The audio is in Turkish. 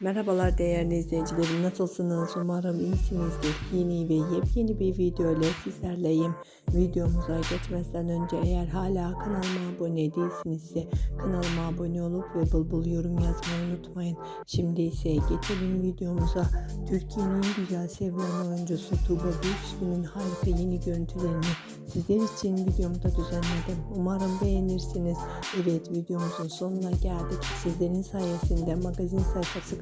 Merhabalar değerli izleyicilerim. Nasılsınız? Umarım iyisinizdir. Yeni ve yepyeni bir video ile sizlerleyim. Videomuza geçmeden önce eğer hala kanalıma abone değilsinizse kanalıma abone olup ve bul bul yorum yazmayı unutmayın. Şimdi ise geçelim videomuza. Türkiye'nin en güzel sevilen oyuncusu Tuğba Büyüküstü'nün harika yeni görüntülerini sizler için videomda düzenledim. Umarım beğenirsiniz. Evet videomuzun sonuna geldik. Sizlerin sayesinde magazin sayfası